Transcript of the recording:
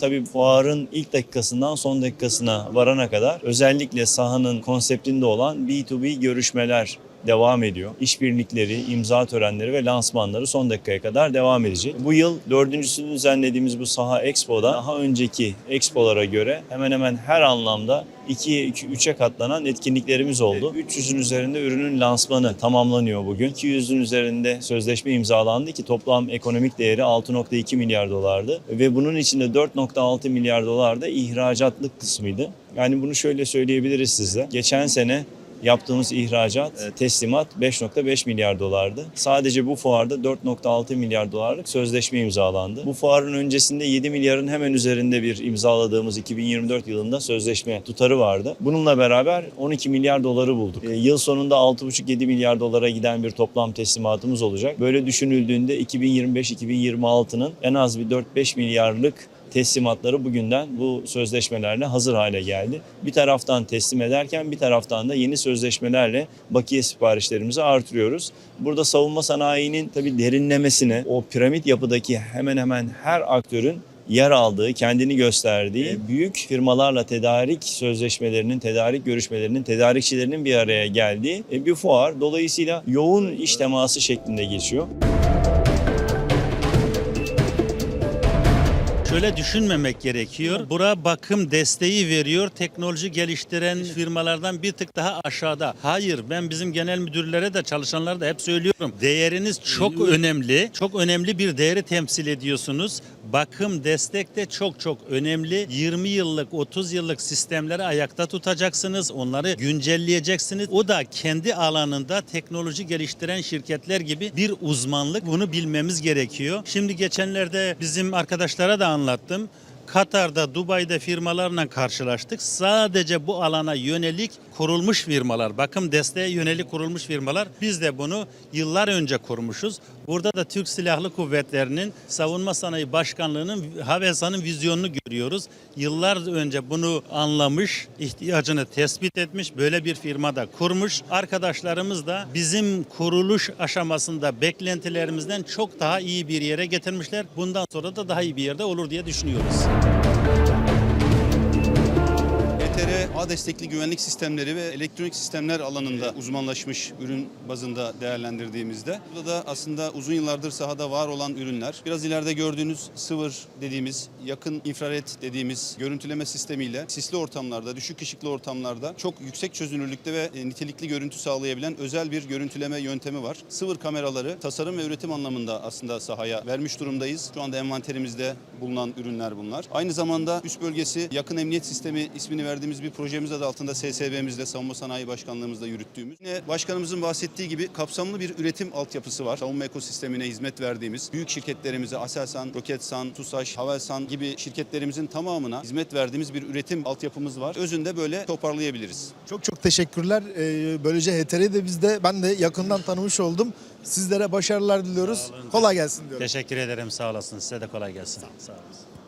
Tabii fuarın ilk dakikasından son dakikasına varana kadar özellikle sahanın konseptinde olan B2B görüşmeler devam ediyor. İşbirlikleri, imza törenleri ve lansmanları son dakikaya kadar devam edecek. Bu yıl dördüncüsünü düzenlediğimiz bu Saha Expo'da daha önceki expolara göre hemen hemen her anlamda 2'ye 3'e katlanan etkinliklerimiz oldu. 300'ün üzerinde ürünün lansmanı tamamlanıyor bugün. 200'ün üzerinde sözleşme imzalandı ki toplam ekonomik değeri 6.2 milyar dolardı. Ve bunun içinde 4.6 milyar dolar da ihracatlık kısmıydı. Yani bunu şöyle söyleyebiliriz size. Geçen sene yaptığımız ihracat, e, teslimat 5.5 milyar dolardı. Sadece bu fuarda 4.6 milyar dolarlık sözleşme imzalandı. Bu fuarın öncesinde 7 milyarın hemen üzerinde bir imzaladığımız 2024 yılında sözleşme tutarı vardı. Bununla beraber 12 milyar doları bulduk. E, Yıl sonunda 6.5-7 milyar dolara giden bir toplam teslimatımız olacak. Böyle düşünüldüğünde 2025-2026'nın en az bir 4-5 milyarlık teslimatları bugünden bu sözleşmelerle hazır hale geldi. Bir taraftan teslim ederken bir taraftan da yeni sözleşmelerle bakiye siparişlerimizi artırıyoruz. Burada savunma sanayinin tabii derinlemesine o piramit yapıdaki hemen hemen her aktörün yer aldığı, kendini gösterdiği büyük firmalarla tedarik sözleşmelerinin, tedarik görüşmelerinin, tedarikçilerinin bir araya geldiği e, bir fuar. Dolayısıyla yoğun iş teması şeklinde geçiyor. Şöyle düşünmemek gerekiyor. Bura bakım desteği veriyor. Teknoloji geliştiren firmalardan bir tık daha aşağıda. Hayır ben bizim genel müdürlere de çalışanlara da hep söylüyorum. Değeriniz çok önemli. Çok önemli bir değeri temsil ediyorsunuz. Bakım destek de çok çok önemli. 20 yıllık 30 yıllık sistemleri ayakta tutacaksınız. Onları güncelleyeceksiniz. O da kendi alanında teknoloji geliştiren şirketler gibi bir uzmanlık. Bunu bilmemiz gerekiyor. Şimdi geçenlerde bizim arkadaşlara da anlattım anlattım. Katar'da, Dubai'de firmalarla karşılaştık. Sadece bu alana yönelik kurulmuş firmalar, bakım desteğe yönelik kurulmuş firmalar. Biz de bunu yıllar önce kurmuşuz. Burada da Türk Silahlı Kuvvetleri'nin Savunma Sanayi Başkanlığı'nın HAVESA'nın vizyonunu görüyoruz. Yıllar önce bunu anlamış, ihtiyacını tespit etmiş, böyle bir firma da kurmuş. Arkadaşlarımız da bizim kuruluş aşamasında beklentilerimizden çok daha iyi bir yere getirmişler. Bundan sonra da daha iyi bir yerde olur diye düşünüyoruz. Thank you. ETR ağ destekli güvenlik sistemleri ve elektronik sistemler alanında uzmanlaşmış ürün bazında değerlendirdiğimizde burada da aslında uzun yıllardır sahada var olan ürünler biraz ileride gördüğünüz sıvır dediğimiz yakın infrared dediğimiz görüntüleme sistemiyle sisli ortamlarda düşük ışıklı ortamlarda çok yüksek çözünürlükte ve e, nitelikli görüntü sağlayabilen özel bir görüntüleme yöntemi var. Sıvır kameraları tasarım ve üretim anlamında aslında sahaya vermiş durumdayız. Şu anda envanterimizde bulunan ürünler bunlar. Aynı zamanda üst bölgesi yakın emniyet sistemi ismini verdiğimiz bir projemiz adı altında SSB'mizle Savunma Sanayi Başkanlığımızla yürüttüğümüz. Yine başkanımızın bahsettiği gibi kapsamlı bir üretim altyapısı var. Savunma ekosistemine hizmet verdiğimiz büyük şirketlerimize Aselsan, Roketsan, TUSAŞ, Havelsan gibi şirketlerimizin tamamına hizmet verdiğimiz bir üretim altyapımız var. Özünde böyle toparlayabiliriz. Çok çok teşekkürler. Ee, böylece HTR'yi de biz de ben de yakından tanımış oldum. Sizlere başarılar diliyoruz. Kolay gelsin diyorum. Teşekkür ederim sağ olasın. Size de kolay gelsin. Sağ olasın.